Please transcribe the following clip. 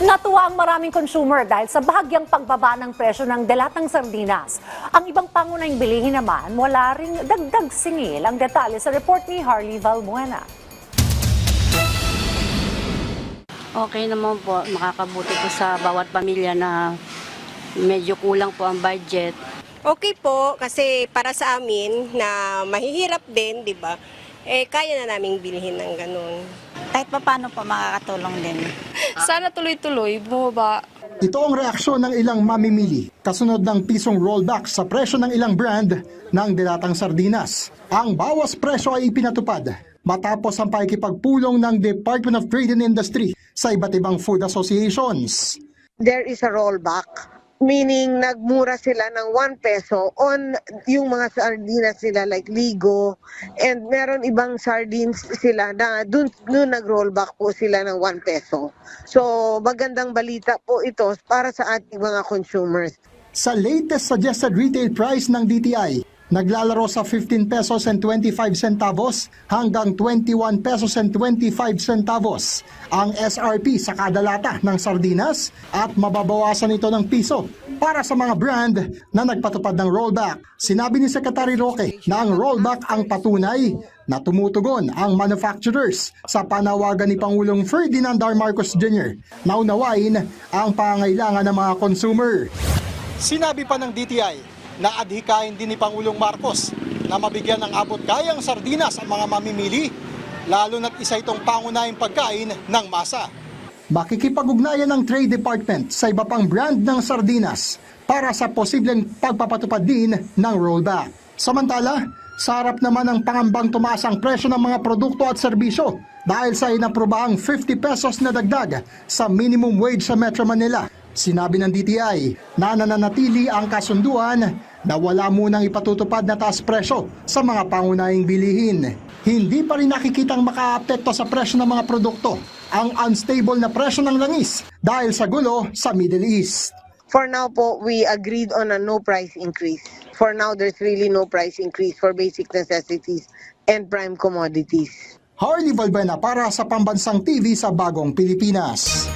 Natuwa ang maraming consumer dahil sa bahagyang pagbaba ng presyo ng delatang sardinas. Ang ibang pangunahing bilihin naman, wala ring dagdag singil. Ang detalye sa report ni Harley Valbuena. Okay naman po, makakabuti po sa bawat pamilya na medyo kulang po ang budget. Okay po, kasi para sa amin na mahihirap din, di ba? Eh, kaya na naming bilhin ng ganun. Kahit pa paano po makakatulong din. Sana tuloy-tuloy, bumaba. Ito ang reaksyon ng ilang mamimili kasunod ng pisong rollback sa presyo ng ilang brand ng dilatang sardinas. Ang bawas presyo ay ipinatupad matapos ang pakikipagpulong ng Department of Trade and Industry sa iba't ibang food associations. there is a rollback. Meaning, nagmura sila ng 1 peso on yung mga sardinas sila like Ligo. And meron ibang sardines sila na dun, dun nag-rollback po sila ng 1 peso. So, magandang balita po ito para sa ating mga consumers. Sa latest suggested retail price ng DTI, naglalaro sa 15 pesos and 25 centavos hanggang 21 pesos and 25 centavos ang SRP sa kada lata ng sardinas at mababawasan ito ng piso para sa mga brand na nagpatupad ng rollback. Sinabi ni Secretary Roque na ang rollback ang patunay na tumutugon ang manufacturers sa panawagan ni Pangulong Ferdinand R. Marcos Jr. na unawain ang pangailangan ng mga consumer. Sinabi pa ng DTI na adhikain din ni Pangulong Marcos na mabigyan ng abot kayang sardinas ang mga mamimili, lalo na't isa itong pangunahing pagkain ng masa. Makikipag-ugnayan ng Trade Department sa iba pang brand ng sardinas para sa posibleng pagpapatupad din ng rollback. Samantala, sa harap naman ng pangambang tumaas ang presyo ng mga produkto at serbisyo dahil sa inaprobaang 50 pesos na dagdag sa minimum wage sa Metro Manila. Sinabi ng DTI na nananatili ang kasunduan na wala munang ipatutupad na taas presyo sa mga pangunahing bilihin. Hindi pa rin nakikitang makaapekto sa presyo ng mga produkto ang unstable na presyo ng langis dahil sa gulo sa Middle East. For now po, we agreed on a no price increase. For now, there's really no price increase for basic necessities and prime commodities. Harley Valbuena para sa Pambansang TV sa Bagong Pilipinas.